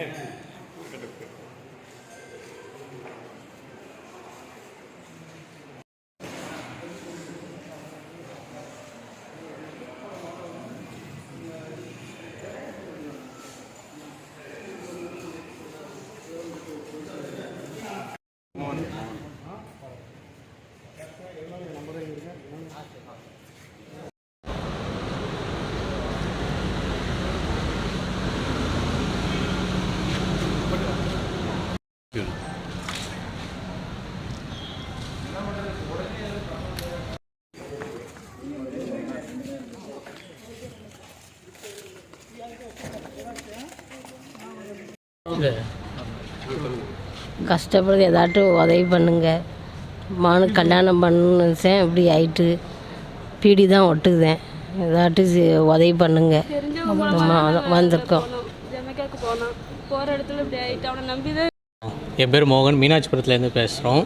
Amen. கஷ்டப்படுது ஏதாட்டும் உதவி பண்ணுங்க. மகனுக்கு கல்யாணம் பண்ணுச்சேன் இப்படி ஆயிட்டு பீடி தான் ஒட்டுக்குதேன் ஏதாட்டும் உதவி பண்ணுங்க. வந்திருக்கோம். என் பேர் மோகன். மீனாட்சிபுரத்துலேருந்து பேசுகிறோம்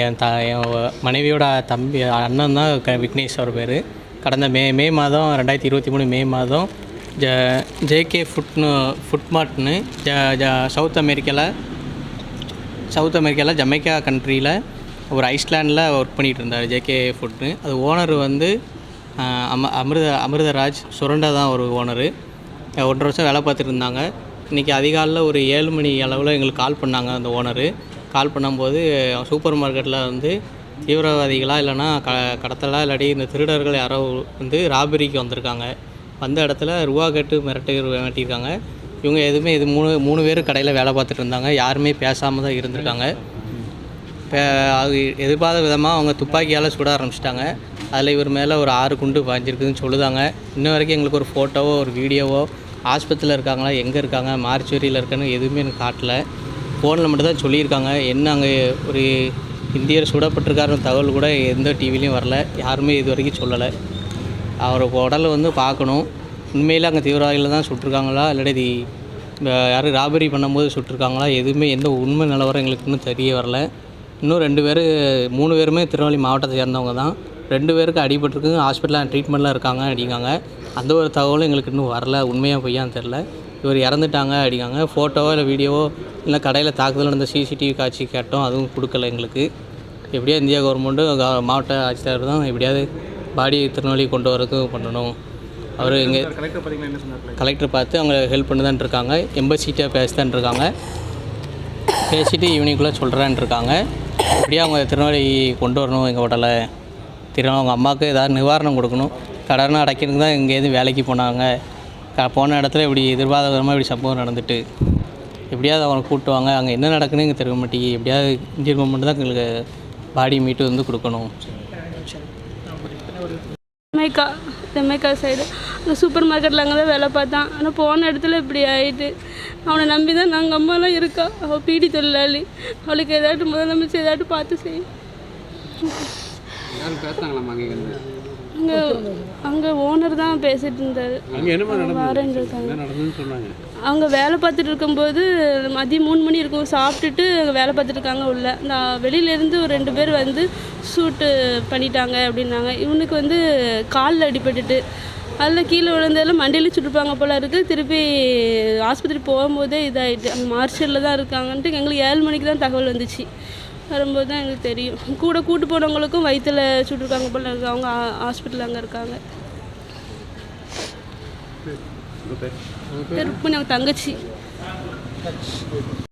என் த என் மனைவியோட தம்பி அண்ணன் தான் க விக்னேஷ் அவர் பேர். கடந்த மே மே மாதம் ரெண்டாயிரத்தி இருபத்தி மூணு மே மாதம் ஜ ஜேகே ஃபுட்னு ஃபுட்மார்ட்னு ஜ ஜ சவுத் அமெரிக்காவில் சவுத் அமெரிக்காவில் ஜமைக்கா கண்ட்ரியில் ஒரு ஐஸ்லாண்டில் ஒர்க் பண்ணிகிட்டு இருந்தார் ஜேகே ஃபுட்னு. அது ஓனர் வந்து அம அமிர்த அமிர்தராஜ் சுரண்டா தான் ஒரு ஓனரு. ஒன்றரை வருஷம் வேலை பார்த்துட்டு இருந்தாங்க இன்றைக்கி அதிகாலையில் ஒரு ஏழு மணி அளவில் எங்களுக்கு கால் பண்ணாங்க அந்த ஓனரு. கால் பண்ணும்போது சூப்பர் மார்க்கெட்டில் வந்து தீவிரவாதிகளாக இல்லைன்னா க கடத்தலாக இல்லாட்டி இந்த திருடர்கள் யாரோ வந்து ராபரிக்கு வந்திருக்காங்க. வந்த இடத்துல ரூபா கேட்டு மிரட்டி மிரட்டியிருக்காங்க. இவங்க எதுவுமே இது மூணு மூணு பேர் கடையில் வேலை பார்த்துட்டு இருந்தாங்க. யாருமே பேசாமல் தான் இருந்திருக்காங்க. அது எதிர்பார்த்த விதமாக அவங்க துப்பாக்கியால் சுட ஆரம்பிச்சிட்டாங்க. அதில் இவர் மேலே ஒரு ஆறு குண்டு பாய்ஞ்சிருக்குதுன்னு சொல்லுதாங்க. இன்ன வரைக்கும் எங்களுக்கு ஒரு ஃபோட்டோவோ ஒரு வீடியோவோ ஆஸ்பத்திரியில் இருக்காங்களா எங்கே இருக்காங்க மார்ச்சுவரியில் இருக்கான்னு எதுவுமே எனக்கு காட்டல. ஃபோனில் மட்டும் தான் சொல்லியிருக்காங்க. என்ன அங்கே ஒரு இந்தியர் சுடப்பட்டிருக்காருன்னு தகவல் கூட எந்த டிவிலையும் வரல. யாருமே இது வரைக்கும் சொல்லலை. அவர் உடலை வந்து பார்க்கணும். உண்மையில் அங்கே தீவிரவாதிகள் தான் சுட்டிருக்காங்களா? இல்லாட்டி இது யாரும் ராபரி பண்ணும்போது சுட்டிருக்காங்களா? எதுவுமே எந்த உண்மை நிலவரம் எங்களுக்கு இன்னும் தெரிய வரல. இன்னும் ரெண்டு பேர் மூணு பேருமே திருநெல்வேலி மாவட்டத்தை சேர்ந்தவங்க தான். ரெண்டு பேருக்கு அடிபட்டிருக்கு. ஹாஸ்பிட்டலில் ட்ரீட்மெண்ட்டில் இருக்காங்க அப்படிங்காங்க அந்த ஒரு தகவலும் எங்களுக்கு இன்னும் வரல. உண்மையாக பொய்யான்னு தெரில இவர் இறந்துட்டாங்க அப்படிங்காங்க ஃபோட்டோவோ இல்லை வீடியோவோ இல்லை கடையில் தாக்குதல் நடந்த சிசிடிவி காட்சி கேட்டோம். அதுவும் கொடுக்கல எங்களுக்கு. எப்படியோ இந்தியா கவர்மெண்ட்டும் மாவட்ட ஆட்சித்தலைவர் தான் எப்படியாவது பாடி திருநெல்வேலி கொண்டு வரதுக்கு பண்ணணும். அவர் இங்கே கலெக்டர் பார்த்து அவங்க ஹெல்ப் பண்ணி தான் இருக்காங்க. எம்பசிட்ட பேச தான் இருக்காங்க. பேசிட்டு ஈவினிங்குள்ளே சொல்கிறேன் இருக்காங்க. எப்படியா அவங்க திருநெல்வேலி கொண்டு வரணும் எங்கள் உடலை திரு அவங்க அம்மாவுக்கு ஏதாவது நிவாரணம் கொடுக்கணும். கடனை அடைக்கிறதுக்கு தான் இங்கேருந்து வேலைக்கு போனாங்க. க போன இடத்துல இப்படி எதிர்பாராத விதமாக இப்படி சம்பவம் நடந்துட்டு. எப்படியாவது அவங்களை கூப்பிட்டு வாங்க. அங்கே என்ன நடக்குன்னு எங்களுக்கு தெரிய மாட்டேங்கி எப்படியாவது இந்தியன் கவர்மெண்ட் தான் எங்களுக்கு பாடி மீட்டு வந்து கொடுக்கணும். ஜமைக்கா ஜமைக்கா சைடு அந்த சூப்பர் மார்க்கெட்டில் அங்கே தான் வேலை பார்த்தான். ஆனால் போன இடத்துல இப்படி ஆயிட்டு. அவனை நம்பி தான் நாங்கள் அம்மாலாம் இருக்கா? அவள் பீடி தொழிலாளி. அவளுக்கு ஏதாட்டும் முதல் நம்பிச்சு ஏதாட்டும் பார்த்து செய்யும் அங்கே அங்கே ஓனர் தான் பேசிட்டு இருந்தார். அவங்க வேலை பார்த்துட்டு இருக்கும்போது மதியம் மூணு மணி இருக்கும் சாப்பிட்டுட்டு அங்கே வேலை பார்த்துட்டு இருக்காங்க உள்ள. நான் வெளியிலேருந்து ஒரு ரெண்டு பேர் வந்து ஷூட்டு பண்ணிட்டாங்க அப்படின்னாங்க. இவனுக்கு வந்து காலில் அடிபட்டுட்டு அதில் கீழே விழுந்ததில் மண்டையில சுட்டுப்பாங்க போல இருக்குது திருப்பி ஆஸ்பத்திரி போகும்போதே இதாகிட்டு அங்கே மார்ஷலில் தான் இருக்காங்கன்ட்டு எங்களுக்கு ஏழு மணிக்கு தான் தகவல் வந்துச்சு. வரும்போது தான் எங்களுக்கு தெரியும். கூட கூட்டு போனவங்களுக்கும் வயிற்றில் சுட்டுருக்காங்க போல அவங்க ஹாஸ்பிட்டலில் அங்கே இருக்காங்க. அவங்க தங்கச்சி.